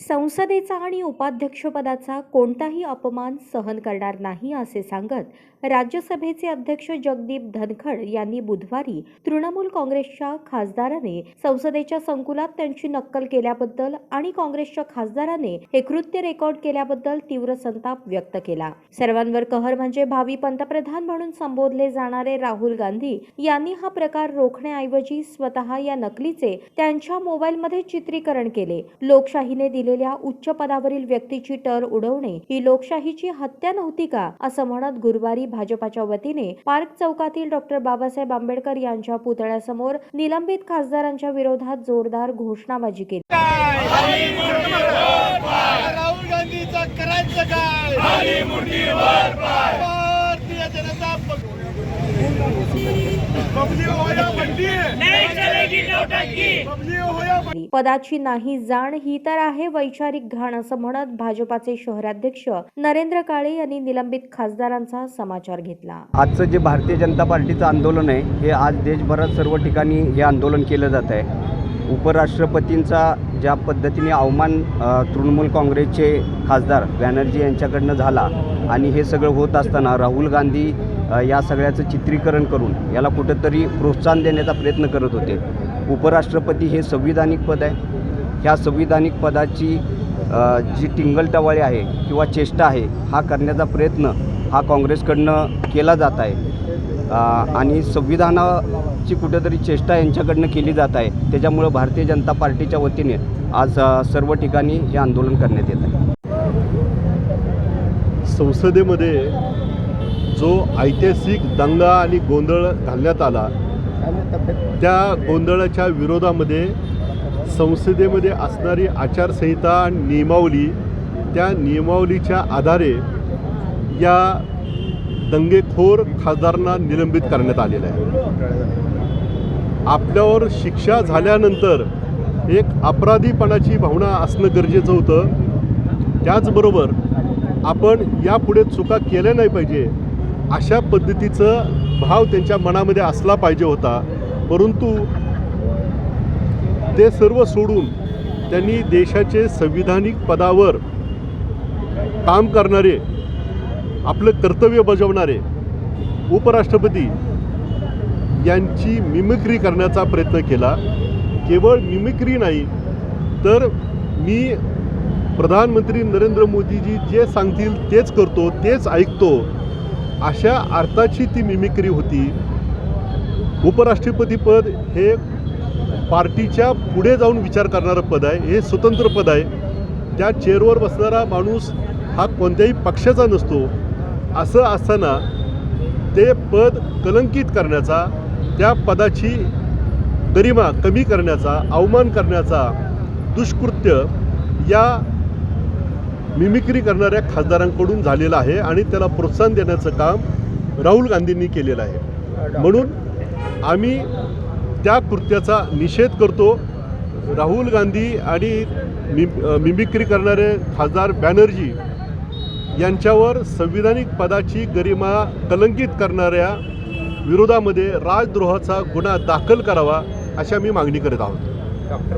संसदेचा आणि उपाध्यक्षपदाचा कोणताही अपमान सहन करणार नाही असे सांगत राज्यसभेचे अध्यक्ष जगदीप धनखड यांनी बुधवारी तृणमूल काँग्रेसच्या खासदाराने संसदेच्या संकुलात त्यांची नक्कल केल्याबद्दल आणि काँग्रेसच्या खासदाराने हे कृत्य रेकॉर्ड केल्याबद्दल तीव्र संताप व्यक्त केला. सर्वांवर कहर म्हणजे भावी पंतप्रधान म्हणून संबोधले जाणारे राहुल गांधी यांनी हा प्रकार रोखण्याऐवजी स्वतः या नकलीचे त्यांच्या मोबाईलमध्ये चित्रीकरण केले. लोकशाहीने दिले असलेल्या उच्च पदावरील व्यक्तीची टर उडवणे ही लोकशाहीची हत्या नव्हती का असं म्हणत गुरुवारी भाजपाच्या वतीने पार्क चौकातील डॉक्टर बाबासाहेब आंबेडकर यांच्या पुतळ्यासमोर निलंबित खासदारांच्या विरोधात जोरदार घोषणाबाजी केली. राहुल गांधीचा करायचं काय भारतीय जनता पक्ष बबली होया बंडी बबली होया बंडी पदाची नाही जाण ही तर आहे वैचारिक घाण असं म्हणत भाजपाचे शहराध्यक्ष नरेंद्र काळे यांनी निलंबित खासदारांचा समाचार घेतला. आजचं जे भारतीय जनता पार्टीचं आंदोलन आहे हे आज देशभरात सर्व ठिकाणी हे आंदोलन केलं जात आहे. उपराष्ट्रपतींचा ज्या पद्धतीने अवमान तृणमूल काँग्रेसचे खासदार बॅनर्जी यांच्याकडनं झाला आणि हे सगळं होत असताना राहुल गांधी या सगळ्याचं चित्रीकरण करून याला कुठंतरी प्रोत्साहन देण्याचा प्रयत्न करत होते. उपराष्ट्रपती हे संविधानिक पद आहे. ह्या संविधानिक पदाची जी टिंगलटवाळी आहे किंवा चेष्टा आहे हा करण्याचा प्रयत्न हा काँग्रेसकडनं केला जात आहे. आणि संविधानाची कुठेतरी चेष्टा यांच्याकडनं केली जात आहे. त्याच्यामुळं भारतीय जनता पार्टीच्या वतीने आज सर्व ठिकाणी हे आंदोलन करण्यात येत आहे. संसदेमध्ये जो ऐतिहासिक दंगा आणि गोंधळ घालण्यात आला त्या गोंधळाच्या विरोधामध्ये संसदेमध्ये असणारी आचारसंहिता आणि नियमावली त्या नियमावलीच्या आधारे या दंगेखोर खासदारांना निलंबित करण्यात आलेलं आहे. आपल्यावर शिक्षा झाल्यानंतर एक अपराधीपणाची भावना असणं गरजेचं होतं. त्याचबरोबर आपण यापुढे चुका केल्या नाही पाहिजे अशा पद्धतीचं भाव त्यांच्या मनामध्ये असला पाहिजे होता. परंतु ते सर्व सोडून त्यांनी देशाचे संविधानिक पदावर काम करणारे आपलं कर्तव्य बजावणारे उपराष्ट्रपती यांची मिमिक्री करण्याचा प्रयत्न केला. केवळ मिमिक्री नाही तर मी प्रधानमंत्री नरेंद्र मोदीजी जे सांगतील तेच करतो तेच ऐकतो. अशा अर्थाची ती मिमिक्री होती. उपराष्ट्रपतीपद हे पार्टीच्या पुढे जाऊन विचार करणारं पद आहे. हे स्वतंत्र पद आहे. त्या चेअरवर बसणारा माणूस हा कोणत्याही पक्षाचा नसतो. असं असताना ते पद कलंकित करण्याचा त्या पदाची गरिमा कमी करण्याचा अवमान करण्याचा दुष्कृत्य या मिमिक्री करणाऱ्या खासदारांकडून झालेलं आहे आणि त्याला प्रोत्साहन देण्याचं काम राहुल गांधींनी केलेलं आहे. म्हणून आम्ही त्या कृत्याचा निषेध करतो. राहुल गांधी आणि मि मिमिक्री करणारे खासदार बॅनर्जी यांच्यावर संविधानिक पदाची गरिमा कलंकित करणाऱ्या विरोधामध्ये राजद्रोहाचा गुन्हा दाखल करावा अशा मी मागणी करत आहोत.